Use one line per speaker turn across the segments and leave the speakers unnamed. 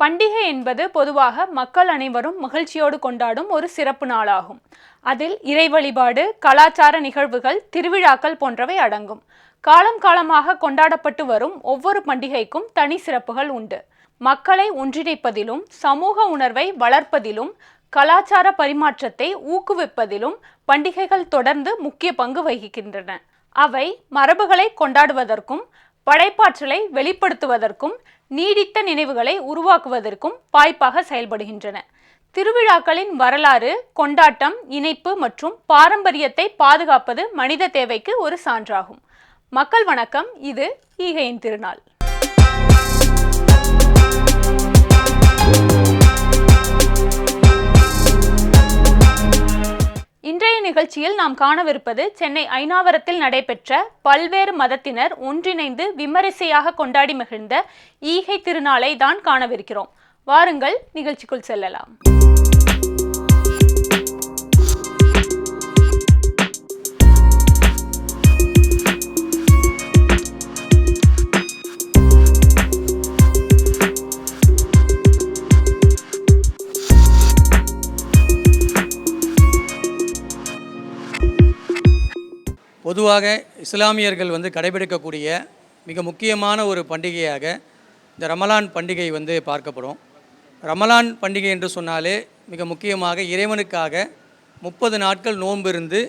பண்டிகை என்பது பொதுவாக மக்கள் அனைவரும் மகிழ்ச்சியோடு கொண்டாடும் ஒரு சிறப்பு நாளாகும். அதில் இறை வழிபாடு கலாச்சார நிகழ்வுகள் திருவிழாக்கள் போன்றவை அடங்கும். காலம் காலமாக கொண்டாடப்பட்டு வரும் ஒவ்வொரு பண்டிகைக்கும் தனி சிறப்புகள் உண்டு. மக்களை ஒன்றிணைப்பதிலும் சமூக உணர்வை வளர்ப்பதிலும் கலாச்சார பரிமாற்றத்தை ஊக்குவிப்பதிலும் பண்டிகைகள் தொடர்ந்து முக்கிய பங்கு வகிக்கின்றன. அவை மரபுகளை கொண்டாடுவதற்கும் படைப்பாற்றலை வெளிப்படுத்துவதற்கும் நீடித்த நினைவுகளை உருவாக்குவதற்கும் வாய்ப்பாக செயல்படுகின்றன. திருவிழாக்களின் வரலாறு கொண்டாட்டம் இணைப்பு மற்றும் பாரம்பரியத்தை பாதுகாப்பது மனித தேவைக்கு ஒரு சான்றாகும். மக்கள் வணக்கம் இது ஈகையின் திருநாள். நிகழ்ச்சியில் நாம் காணவிருப்பது சென்னை ஐநாவரத்தில் நடைபெற்ற பல்வேறு மதத்தினர் ஒன்றிணைந்து விமரிசையாக கொண்டாடி மகிழ்ந்த ஈகை திருநாளை தான் காணவிருக்கிறோம். வாருங்கள் நிகழ்ச்சிக்குள் செல்லலாம்.
பொதுவாக இஸ்லாமியர்கள் வந்து கடைபிடிக்கக்கூடிய மிக முக்கியமான ஒரு பண்டிகையாக இந்த ரமலான் பண்டிகை வந்து பார்க்கப்படும். ரமலான் பண்டிகை என்று சொன்னாலே மிக முக்கியமாக இறைவனுக்காக முப்பது நாட்கள் நோன்பு இருந்து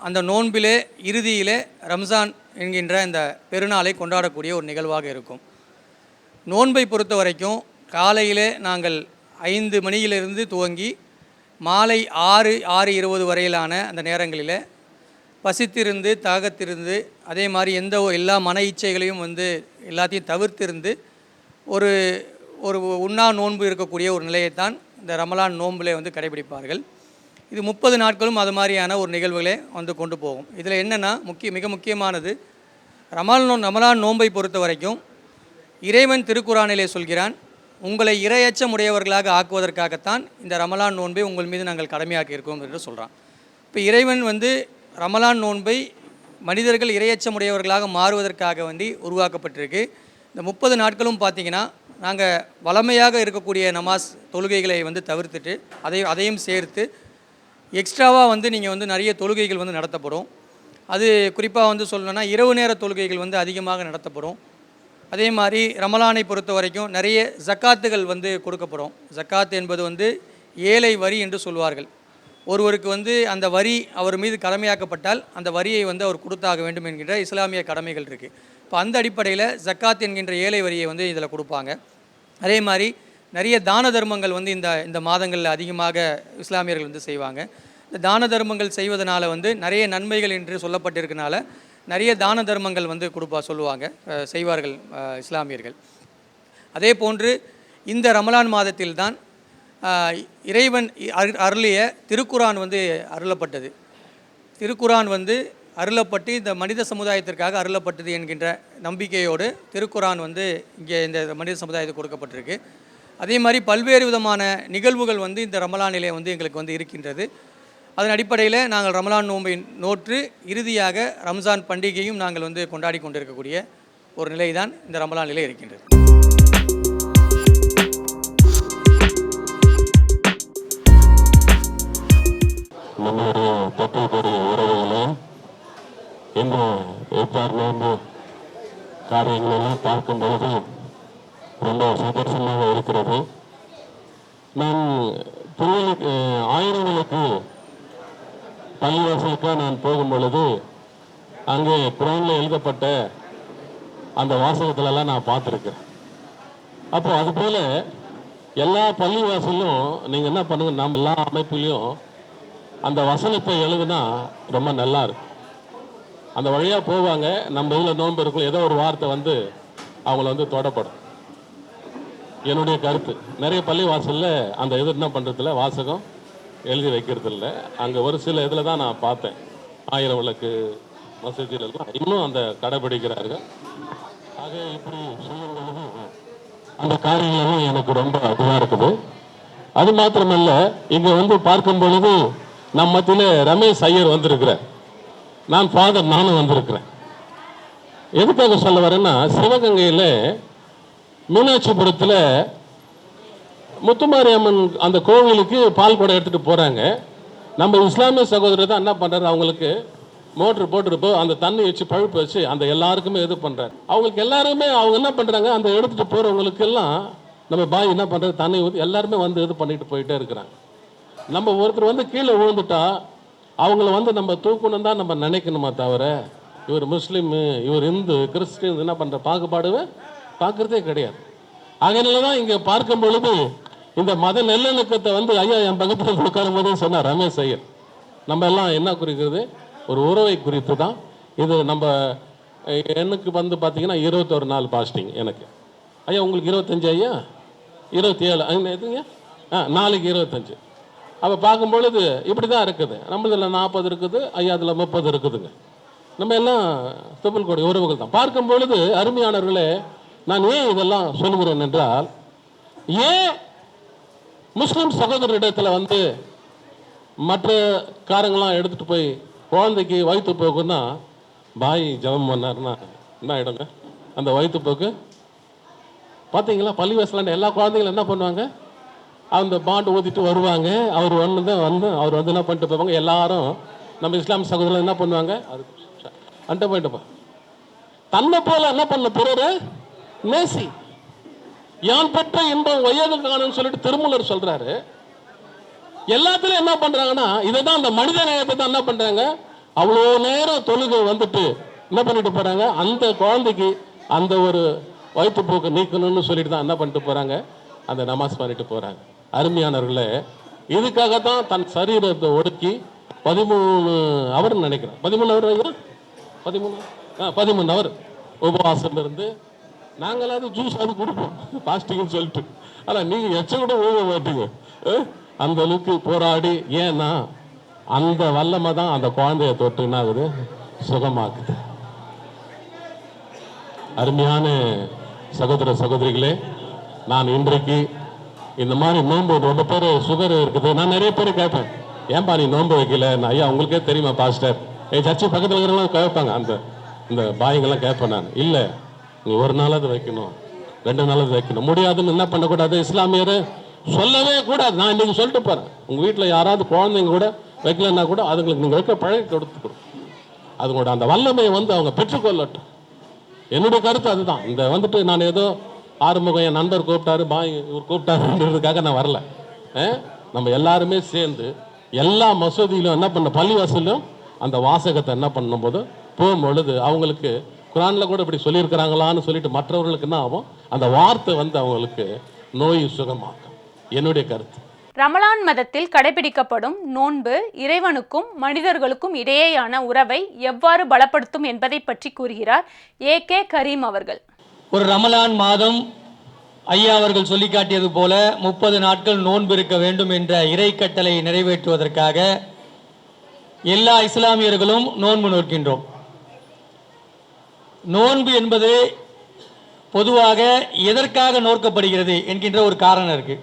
அந்த நோன்பிலே இறுதியிலே ரம்ஜான் என்கின்ற இந்த பெருநாளை கொண்டாடக்கூடிய ஒரு நிகழ்வாக இருக்கும். நோன்பை பொறுத்த வரைக்கும் காலையிலே நாங்கள் ஐந்து மணியிலிருந்து துவங்கி மாலை ஆறு ஆறு இருபது வரையிலான அந்த நேரங்களில் பசித்திருந்து தாகத்திருந்து அதே மாதிரி எந்த ஒரு எல்லா மன இச்சைகளையும் வந்து எல்லாத்தையும் தவிர்த்திருந்து ஒரு ஒரு உண்ணா நோன்பு இருக்கக்கூடிய ஒரு நிலையைத்தான் இந்த ரமலான் நோன்பில் வந்து கடைபிடிப்பார்கள். இது முப்பது நாட்களும் அது மாதிரியான ஒரு நிகழ்வுகளே வந்து கொண்டு போகும். இதில் என்னென்னா முக்கிய மிக முக்கியமானது ரமல் நோ ரமலான் நோன்பை பொறுத்த வரைக்கும் இறைவன் திருக்குறானிலே சொல்கிறான் உங்களை இரையச்சம் உடையவர்களாக ஆக்குவதற்காகத்தான் இந்த ரமலான் நோன்பை உங்கள் மீது நாங்கள் கடமையாக்கி இருக்கோம் என்று சொல்கிறான் இப்போ இறைவன் வந்து ரமலான் நோன்பை மனிதர்கள் இரையச்சமுடையவர்களாக மாறுவதற்காக வந்து உருவாக்கப்பட்டிருக்கு. இந்த முப்பது நாட்களும் பார்த்தீங்கன்னா நாங்கள் வளமையாக இருக்கக்கூடிய நமாஸ் தொழுகைகளை வந்து தவிர்த்துட்டு அதை அதையும் சேர்த்து எக்ஸ்ட்ராவாக வந்து நீங்கள் வந்து நிறைய தொழுகைகள் வந்து நடத்தப்படும். அது குறிப்பாக வந்து சொல்லணும்னா இரவு நேர தொழுகைகள் வந்து அதிகமாக நடத்தப்படும். அதே மாதிரி ரமலானை பொறுத்த வரைக்கும் நிறைய ஜக்காத்துகள் வந்து கொடுக்கப்படும். ஜக்காத் என்பது வந்து ஏழை வரி என்று சொல்வார்கள். ஒருவருக்கு வந்து அந்த வரி அவர் மீது கடமையாக்கப்பட்டால் அந்த வரியை வந்து அவர் கொடுத்தாக வேண்டும் என்கின்ற இஸ்லாமிய கடமைகள் இருக்குது இப்போ அந்த அடிப்படையில் ஜக்காத் என்கின்ற ஏழை வரியை வந்து இதில் கொடுப்பாங்க. அதே மாதிரி நிறைய தான தர்மங்கள் வந்து இந்த இந்த மாதங்களில் அதிகமாக இஸ்லாமியர்கள் வந்து செய்வாங்க. இந்த தான தர்மங்கள் செய்வதனால வந்து நிறைய நன்மைகள் என்று சொல்லப்பட்டிருக்கனால நிறைய தான தர்மங்கள் வந்து கொடுப்பா சொல்லுவாங்க செய்வார்கள் இஸ்லாமியர்கள். அதே போன்று இந்த ரமலான் மாதத்தில்தான் தான் இறைவன் அரு- அருளிய திருக்குரான் வந்து அருளப்பட்டது. திருக்குரான் வந்து அருளப்பட்டு இந்த மனித சமுதாயத்திற்காக அருளப்பட்டது என்கின்ற நம்பிக்கையோடு திருக்குரான் வந்து இங்கே இந்த மனித சமுதாயத்துக்கு கொடுக்கப்பட்டிருக்கு. அதே மாதிரி பல்வேறு விதமான நிகழ்வுகள் வந்து இந்த ரமலானிலே வந்து எங்களுக்கு வந்து இருக்கின்றது. அதன் அடிப்படையில் நாங்கள் ரமலான் நோன்பை நோற்று இறுதியாக ரம்ஜான் பண்டிகையும் நாங்கள் வந்து கொண்டாடி கொண்டிருக்கக்கூடிய ஒரு நிலை தான் இந்த ரமலானிலே இருக்கின்றது.
நம்மளுடைய தொற்றுக்குரிய உறவுகளும் இந்த ஏற்பாடு நோன்பு காரியங்களெல்லாம் பார்க்கும் பொழுது ரொம்ப சந்தோஷமாக இருக்கிறது நான் பிள்ளைகளுக்கு ஆயிரங்களுக்கு பள்ளிவாசலுக்காக நான் போகும் பொழுது அங்கே குரானில் எழுதப்பட்ட அந்த வாசகத்திலலாம் நான் பார்த்துருக்கேன் அப்போ அதுபோல் எல்லா பள்ளிவாசலும் நீங்கள் என்ன பண்ணுங்கள் நம்ம எல்லா அமைப்புலையும் அந்த வசனத்தை எழுதுனா ரொம்ப நல்லா இருக்கும் அந்த வழியாக போவாங்க நம்ம இதில் நோன்பு இருக்கும் ஏதோ ஒரு வார்த்தை வந்து அவங்கள வந்து தொடப்படும். என்னுடைய கருத்து. நிறைய பள்ளி வாசலில் அந்த இது என்ன பண்ணுறதில்ல வாசகம் எழுதி வைக்கிறது இல்லை அங்கே ஒரு சில இதில் தான் நான் பார்த்தேன். ஆயிரம் விளக்கு மசூதியிலலாம் இன்னும் அந்த கடைபிடிக்கிறார்கள். ஆக இப்படி செய்யும் அந்த காரியங்களும் எனக்கு ரொம்ப இதுவாக இருக்குது. அது மாத்திரமல்ல இங்க வந்து பார்க்கும் பொழுது நம் மத்தியில் ரமேஷ் ஐயர் வந்திருக்கிறார். நான் ஃபாதர் நானும் வந்திருக்கிறேன். எதுக்காக சொல்ல வரேன்னா சிவகங்கையில் மீனாட்சிபுரத்தில் முத்துமாரியம்மன் அந்த கோவிலுக்கு பால் குடம் எடுத்துகிட்டு போகிறாங்க நம்ம இஸ்லாமிய சகோதரர் தான் என்ன பண்ணுறாரு அவங்களுக்கு மோட்ரு போட்டுருப்போ அந்த தண்ணி வச்சு பழுப்பு வச்சு அந்த எல்லாருக்குமே இது பண்ணுறாரு அவங்களுக்கு எல்லாருமே அவங்க என்ன பண்ணுறாங்க அந்த எடுத்துகிட்டு போகிறவங்களுக்கெல்லாம் நம்ம பாய் என்ன பண்ணுறது தண்ணி ஊற்றி எல்லாருமே வந்து இது பண்ணிட்டு போயிட்டே இருக்கிறாங்க. நம்ம ஒருத்தர் வந்து கீழே விழுந்துட்டா அவங்கள வந்து நம்ம தூக்கணும் தான் நம்ம நினைக்கணுமா தவிர இவர் முஸ்லீமு இவர் இந்து கிறிஸ்டின் என்ன பண்ணுற பாகுபாடுவே பார்க்குறதே கிடையாது. அதனால தான் இங்கே பார்க்கும் பொழுது இந்த மத நல்லிணக்கத்தை வந்து ஐயா என் பக்கத்தில் உட்காரும் போதே சொன்னார் ரமேஷ் ஐயர். நம்ம எல்லாம் என்ன குறிக்கிறது? ஒரு உறவை குறித்து தான். இது நம்ம எனக்கு வந்து பார்த்தீங்கன்னா இருபத்தொரு நாள் பாஸ்டிங் எனக்கு. ஐயா உங்களுக்கு இருபத்தஞ்சு ஐயா? இருபத்தி ஏழு. எதுங்க? ஆ நாளைக்கு இருபத்தஞ்சு. அதை பார்க்கும் பொழுது இப்படி தான் இருக்குது. நம்மளதில் நாற்பது இருக்குது ஐயா அதில் முப்பது இருக்குதுங்க. நம்ம எல்லாம் தொப்புள் உறவுகள் தான். பார்க்கும் பொழுது அருமையானவர்களே நான் ஏன் இதெல்லாம் சொல்லுகிறேன் என்றால் ஏன் முஸ்லிம் சகோதரிடத்தில் வந்து மற்ற காரங்களாம் எடுத்துகிட்டு போய் குழந்தைக்கு வயிற்றுப்போக்குன்னா பாய் ஜெபம் பண்ணாருன்னா என்ன ஆகிடுங்க அந்த வயிற்றுப்போக்கு பார்த்தீங்களா பள்ளிவாசலாண்ட எல்லா குழந்தைங்களும் என்ன பண்ணுவாங்க? அந்த பாண்டு ஊதிட்டு வருவாங்க. அவர் ஒன்று தான் வந்து அவர் வந்து என்ன பண்ணிட்டு போவாங்க? எல்லாரும் நம்ம இஸ்லாம் சகோதரர் என்ன பண்ணுவாங்க? அது அண்ட போயிட்டுப்பா தன்னை போல என்ன பண்ண பிறரு? நேசி யான் பெற்ற இன்பம் வயது காணும்னு சொல்லிட்டு திருமூலர் சொல்றாரு. எல்லாத்துலயும் என்ன பண்றாங்கன்னா இதை தான் அந்த மனித நேயத்தை தான் என்ன பண்றாங்க? அவ்வளோ நேரம் தொழுகை வந்துட்டு என்ன பண்ணிட்டு போறாங்க? அந்த குழந்தைக்கு அந்த ஒரு வயிற்றுப்போக்கு நீக்கணும்னு சொல்லிட்டு தான் என்ன பண்ணிட்டு போறாங்க? அந்த நமாஸ் பண்ணிட்டு போறாங்க. அருமையானவர்களே இதுக்காக தான் தன் சரீரத்தை ஒடுக்கி பதிமூணு அவர் நினைக்கிறேன். பதிமூணு அவர் ஐயா பதிமூணு? ஆ பதிமூணு அவர். உபவாசம் இருந்து நாங்களாவது ஜூஸ் அது கொடுப்போம். பாஸ்டிங்னு சொல்லிட்டு. ஆனால் நீங்கள் எச்ச கூட ஊக மாட்டீங்க. அந்த அளவுக்கு போராடி ஏன்னா அந்த வல்லமை தான் அந்த குழந்தைய தொட்டு என்ன ஆகுது? சுகமாக்குது. அருமையான சகோதர சகோதரிகளே நான் இன்றைக்கு இந்த மாதிரி நோன்பு ரொம்ப பேர் சுகர் இருக்குது. நான் நிறைய பேர் கேட்பேன். ஏன்பா நீ நோன்பு வைக்கல? நான் ஐயா உங்களுக்கே தெரியுமா பாஸ்டர் ஏ சர்ச்சை பக்கத்தில் இருக்கிறவங்களாம் கேட்பாங்க. அந்த இந்த பாய்ங்கெல்லாம் கேட்பேன் நான். இல்லை நீ ஒரு நாளாவது வைக்கணும். ரெண்டு நாளாவது வைக்கணும். முடியாதுன்னு என்ன பண்ணக்கூடாது? இஸ்லாமியர் சொல்லவே கூடாது. நான் இன்றைக்கி சொல்லிட்டு போகிறேன் உங்கள் வீட்டில் யாராவது குழந்தைங்க கூட வைக்கலன்னா கூட அதுங்களுக்கு நீங்கள் வைக்க பழகி கொடுத்து கொடு அதுங்களோட அந்த வல்லமையை வந்து அவங்க பெற்றுக்கொள்ளட்டும். என்னுடைய கருத்து அதுதான். இந்த வந்துட்டு நான் ஏதோ ஆறுமுகம் என் நண்பர் கூப்பிட்டாரு பாய் இவர் கூப்பிட்டாருன்றதுக்காக நான் வரல. நம்ம எல்லாருமே சேர்ந்து எல்லா மசூதியிலும் என்ன பண்ண பள்ளிவாசலும் அந்த வாசகத்தை என்ன பண்ணும்போது போகும்பொழுது அவங்களுக்கு குரானில் கூட இப்படி சொல்லியிருக்கிறாங்களான்னு சொல்லிட்டு மற்றவர்களுக்கு என்ன ஆகும்? அந்த வார்த்தை வந்து அவங்களுக்கு நோய் சுகமாக்கும். என்னுடைய கருத்து.
ரமலான் மதத்தில் கடைபிடிக்கப்படும் நோன்பு இறைவனுக்கும் மனிதர்களுக்கும் இடையேயான உறவை எவ்வாறு பலப்படுத்தும் என்பதை பற்றி கூறுகிறார் ஏ கே கரீம் அவர்கள்.
ஒரு ரமலான் மாதம் ஐயா அவர்கள் சொல்லி காட்டியது போல முப்பது நாட்கள் நோன்பு இருக்க வேண்டும் என்ற இறை கட்டளை நிறைவேற்றுவதற்காக எல்லா இஸ்லாமியர்களும் நோன்பு நோக்கின்றோம். நோன்பு என்பது பொதுவாக எதற்காக நோக்கப்படுகிறது என்கின்ற ஒரு காரணம் இருக்கு.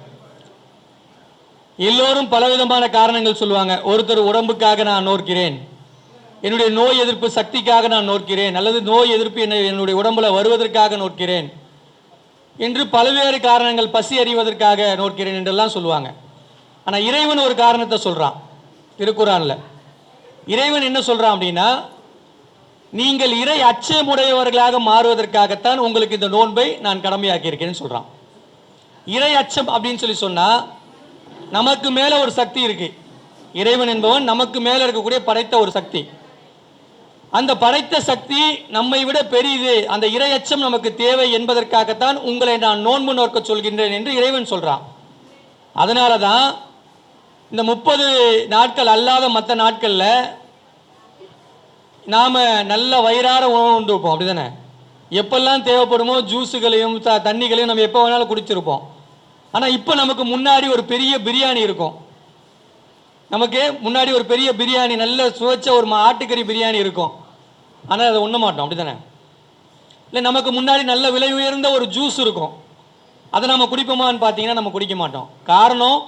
எல்லோரும் பலவிதமான காரணங்கள் சொல்லுவாங்க. ஒருத்தர் உடம்புக்காக நான் நோக்கிறேன். என்னுடைய நோய் எதிர்ப்பு சக்திக்காக நான் நோக்கிறேன். அல்லது நோய் எதிர்ப்பு என்னை- என்னுடைய உடம்புல வருவதற்காக நோக்கிறேன். என்று பல்வேறு காரணங்கள் பசி அறிவதற்காக நோக்கிறேன் என்றெல்லாம் சொல்லுவாங்க. ஆனால் இறைவன் ஒரு காரணத்தை சொல்கிறான் திருக்குறானில். இறைவன் என்ன சொல்கிறான் அப்படின்னா நீங்கள் இறை அச்சமுடையவர்களாக மாறுவதற்காகத்தான் உங்களுக்கு இந்த நோன்பை நான் கடமையாக்கியிருக்கேன்னு சொல்கிறான் இறை அச்சம் அப்படின்னு சொல்லி சொன்னால் நமக்கு மேலே ஒரு சக்தி இருக்குது இறைவன் என்பவன் நமக்கு மேலே இருக்கக்கூடிய படைத்த ஒரு சக்தி. அந்த படைத்த சக்தி நம்மை விட பெரியது அந்த இரையச்சம் நமக்கு தேவை என்பதற்காகத்தான் உங்களை நான் நோன்பு நோக்க சொல்கின்றேன் என்று இறைவன் சொல்கிறான் அதனால தான் இந்த முப்பது நாட்கள் அல்லாத மற்ற நாட்களில் நாம் நல்ல வயிறார உணவு உண்டு அப்படி தானே எப்பெல்லாம் தேவைப்படுமோ ஜூஸுகளையும் த தண்ணிகளையும் நம்ம எப்போ வேணாலும் குடிச்சிருப்போம். ஆனால் இப்போ நமக்கு முன்னாடி ஒரு பெரிய பிரியாணி இருக்கும். நமக்கு முன்னாடி ஒரு பெரிய பிரியாணி நல்ல சுவைச்ச ஒரு ஆட்டுக்கறி பிரியாணி இருக்கும். ஆனால் அதை உண்ண மாட்டோம் அப்படிதானே? இல்லை நமக்கு முன்னாடி நல்ல விலை உயர்ந்த ஒரு ஜூஸ் இருக்கும். அதை நம்ம குடிப்போமான்னு பார்த்தீங்கன்னா நம்ம குடிக்க மாட்டோம். காரணம்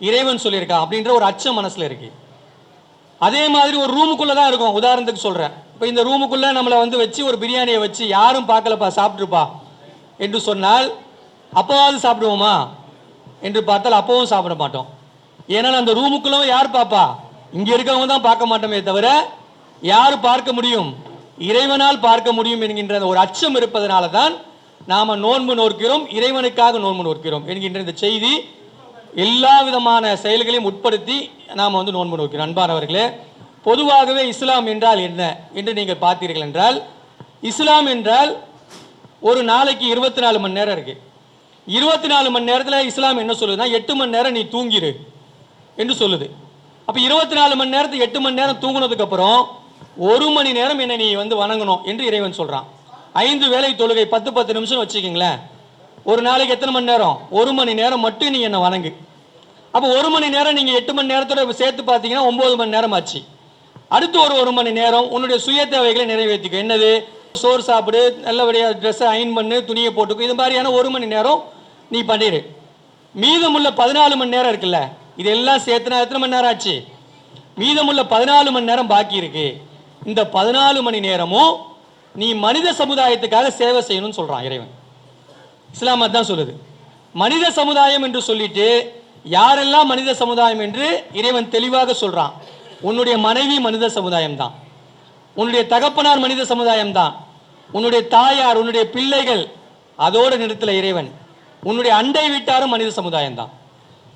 இறைவன் சொல்லியிருக்கா அப்படின்ற ஒரு அச்சம் மனசில் இருக்கு. அதே மாதிரி ஒரு ரூமுக்குள்ளே தான் இருக்கும். உதாரணத்துக்கு சொல்கிறேன் இப்போ இந்த ரூமுக்குள்ளே நம்மளை வந்து வச்சு ஒரு பிரியாணியை வச்சு யாரும் பார்க்கலப்பா சாப்பிட்ருப்பா என்று சொன்னால் அப்போவாவது சாப்பிடுவோமா? என்று பார்த்தால் அப்பவும் சாப்பிட மாட்டோம். ஏன்னா அந்த ரூமுக்குள்ளே யார் பாப்பா இங்கே இருக்கவங்க தான் பார்க்க மாட்டோமே தவிர யார் பார்க்க முடியும்? இறைவனால் பார்க்க முடியும் என்கின்ற அந்த ஒரு அச்சம் இருப்பதனால தான் நாம் நோன்பு நோக்கிறோம் இறைவனுக்காக நோன்பு நோக்கிறோம் என்கின்ற இந்த செய்தி எல்லா விதமான செயல்களையும் உட்படுத்தி நாம் வந்து நோன்பு நோக்கிறோம். அன்பானவர்களே பொதுவாகவே இஸ்லாம் என்றால் என்ன என்று நீங்கள் பார்த்தீர்கள் என்றால் இஸ்லாம் என்றால் ஒரு நாளைக்கு இருபத்தி நாலு மணி நேரம் இருக்குது இருபத்தி நாலு மணி நேரத்தில் இஸ்லாம் என்ன சொல்லுதுன்னா எட்டு மணி நேரம் நீ தூங்கிடு என்று சொல்லுது. அப்போ இருபத்தி நாலு மணி நேரத்துக்கு எட்டு மணி நேரம் தூங்கினதுக்கப்புறம் அப்புறம் ஒரு மணி நேரம் என்னை நீ வந்து வணங்கணும் என்று இறைவன் சொல்கிறான் ஐந்து வேலை தொழுகை பத்து பத்து நிமிஷம் வச்சுக்கிங்களேன். ஒரு நாளைக்கு எத்தனை மணி நேரம்? ஒரு மணி நேரம் மட்டும் நீ என்னை வணங்கு. அப்போ ஒரு மணி நேரம் நீங்கள் எட்டு மணி நேரத்தோட சேர்த்து பார்த்தீங்கன்னா ஒம்பது மணி நேரம் ஆச்சு. அடுத்து ஒரு ஒரு மணி நேரம் உன்னுடைய சுய தேவைகளை நிறைவேற்றிக்க. என்னது? சோறு சாப்பிடு நல்லபடியாக ட்ரெஸ்ஸை அயன் பண்ணு துணியை போட்டுக்கும் இது மாதிரியான ஒரு மணி நேரம் நீ பண்ணிடு மீதமுள்ள பதினாலு மணி நேரம் இருக்குல்ல இதெல்லாம் சேர்த்துனா எத்தனை மணி நேரம் ஆச்சு? மீதமுள்ள பதினாலு மணி நேரம் பாக்கி இருக்கு. இந்த பதினாலு மணி நேரமும் நீ மனித சமுதாயத்துக்காக சேவை செய்யணும்னு சொல்கிறான் இறைவன். இஸ்லாம் தான் சொல்லுது. மனித சமுதாயம் என்று சொல்லிட்டு யாரெல்லாம் மனித சமுதாயம் என்று இறைவன் தெளிவாக சொல்கிறான் உன்னுடைய மனைவி மனித சமுதாயம் தான் உன்னுடைய தகப்பனார் மனித சமுதாயம் தான் உன்னுடைய தாயார் உன்னுடைய பிள்ளைகள் அதோட நிறுத்தல இறைவன். உன்னுடைய அண்டை வீட்டாரும் மனித சமுதாயம் தான்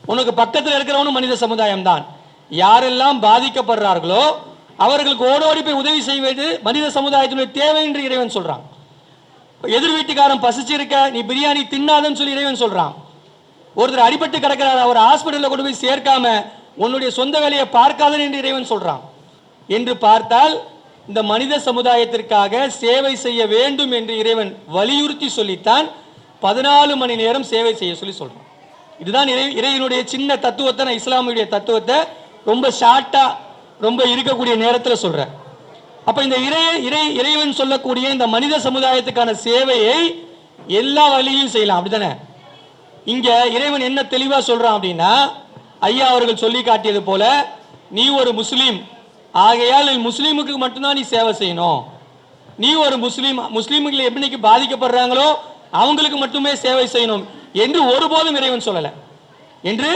உனக்கு பக்கத்தில் இருக்கிறவனும் மனித சமுதாயம் தான் யாரெல்லாம் பாதிக்கப்படுறார்களோ அவர்களுக்கு ஓடோடி போய் உதவி செய்வது மனித சமுதாயத்தினுடைய தேவை என்று இறைவன் சொல்றான். எதிர் வீட்டுக்காரன் பசிச்சிருக்க நீ பிரியாணி தின்னாதன்னு சொல்லி இறைவன் சொல்றான். ஒருத்தர் அடிபட்டு கிடக்கிறார் அவர் ஹாஸ்பிட்டலில் கொண்டு போய் சேர்க்காம உன்னுடைய சொந்த வேலையை பார்க்காதன் என்று இறைவன் சொல்றான். என்று பார்த்தால் இந்த மனித சமுதாயத்திற்காக சேவை செய்ய வேண்டும் என்று இறைவன் வலியுறுத்தி சொல்லித்தான் பதினாலு மணி நேரம் சேவை செய்ய சொல்லி சொல்றான். இதுதான் இறை இறைவனுடைய சின்ன தத்துவத்தை நான் இஸ்லாமுடைய தத்துவத்தை ரொம்ப ஷார்ட்டாக ரொம்ப இருக்கக்கூடிய நேரத்தில் சொல்கிற அப்போ இந்த இறை இறை இறைவன் சொல்லக்கூடிய இந்த மனித சமுதாயத்துக்கான சேவையை எல்லா வழியும் செய்யலாம். அப்படிதானே இங்கே இறைவன் என்ன தெளிவாக சொல்கிறான் அப்படின்னா ஐயா அவர்கள் சொல்லி காட்டியது போல நீ ஒரு முஸ்லீம் ஆகையால் முஸ்லீமுக்கு மட்டும்தான் நீ சேவை செய்யணும். நீ ஒரு முஸ்லீம் முஸ்லீம்கள் எப்படிக்கு பாதிக்கப்படுறாங்களோ அவங்களுக்கு மட்டுமே சேவை செய்யணும் என்று ஒருபோதும் இறைவன் சொல்லலை. என்று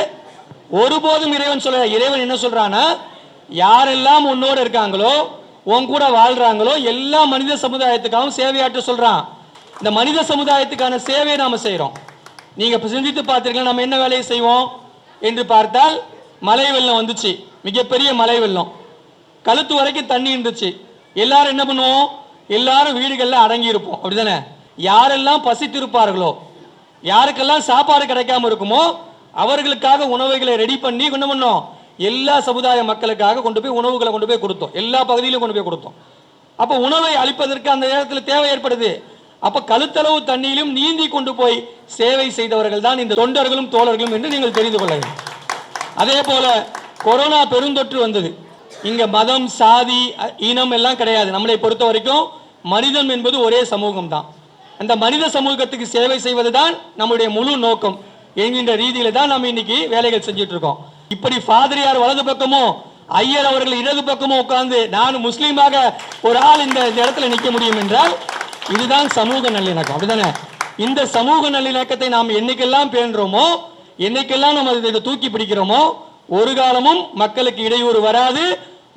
ஒருபோதும் இறைவன் சொல்லலை. இறைவன் என்ன சொல்கிறான்னா யாரெல்லாம் உன்னோட இருக்காங்களோ உன் கூட வாழ்றாங்களோ எல்லா மனித சமுதாயத்துக்காகவும் சேவையாற்ற சொல்றான். இந்த மனித சமுதாயத்துக்கான சேவையை நாம செய்கிறோம் நீங்க சிந்தித்து பார்த்தீர்கள் நம்ம என்ன வேலையை செய்வோம் என்று பார்த்தால் மலை வெள்ளம் வந்துச்சு. மிகப்பெரிய மலை வெள்ளம். கழுத்து வரைக்கும் தண்ணி இருந்துச்சு. எல்லாரும் என்ன பண்ணுவோம்? எல்லாரும் வீடுகளில் அடங்கி இருப்போம். அப்படிதானே? யாரெல்லாம் பசித்திருப்பார்களோ யாருக்கெல்லாம் சாப்பாடு கிடைக்காம இருக்குமோ அவர்களுக்காக உணவுகளை ரெடி பண்ணி என்ன பண்ணோம்? எல்லா சமுதாய மக்களுக்காக கொண்டு போய் உணவுகளை கொண்டு போய் கொடுத்தோம். எல்லா பகுதியிலும் கொண்டு போய் கொடுத்தோம். அப்போ உணவை அளிப்பதற்கு அந்த நேரத்தில் தேவை ஏற்படுது. அப்ப கழுத்தளவு தண்ணியிலும் நீந்தி கொண்டு போய் சேவை செய்தவர்கள் தான் இந்த தொண்டர்களும் தோழர்களும் என்று நீங்கள் தெரிந்து கொள்ள வேண்டும். அதே போல கொரோனா பெருந்தொற்று வந்தது. இங்க மதம் சாதி இனம் எல்லாம் கிடையாது. நம்மளை பொறுத்த வரைக்கும் மனிதன் என்பது ஒரே சமூகம் தான். அந்த மனித சமூகத்துக்கு சேவை செய்வது தான் நம்முடைய முழு நோக்கம். என்கின்ற ரீதியில தான் நம்ம இன்னைக்கு வேலைகள் செஞ்சுட்டு இருக்கோம். இப்படி பாதிரியார் வலது பக்கமோ ஐயர் அவர்கள் இடது பக்கமோ உட்கார்ந்து நான் முஸ்லீமாக ஒரு ஆள் இந்த இந்த இடத்துல நிற்க முடியும் என்றால் இதுதான் சமூக நல்லிணக்கம். அப்படிதானே? இந்த சமூக நல்லிணக்கத்தை நாம் என்னைக்கெல்லாம் பேணுறோமோ என்னைக்கெல்லாம் நம்ம இதை தூக்கி பிடிக்கிறோமோ ஒரு காலமும் மக்களுக்கு இடையூறு வராது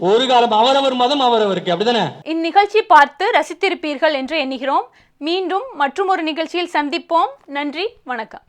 ஒரு காலம் அவரவர் மதம் அவரவருக்கு. அப்படிதானே?
இந்நிகழ்ச்சி பார்த்து ரசித்திருப்பீர்கள் என்று எண்ணுகிறோம். மீண்டும் மற்றும் ஒரு நிகழ்ச்சியில் சந்திப்போம். நன்றி வணக்கம்.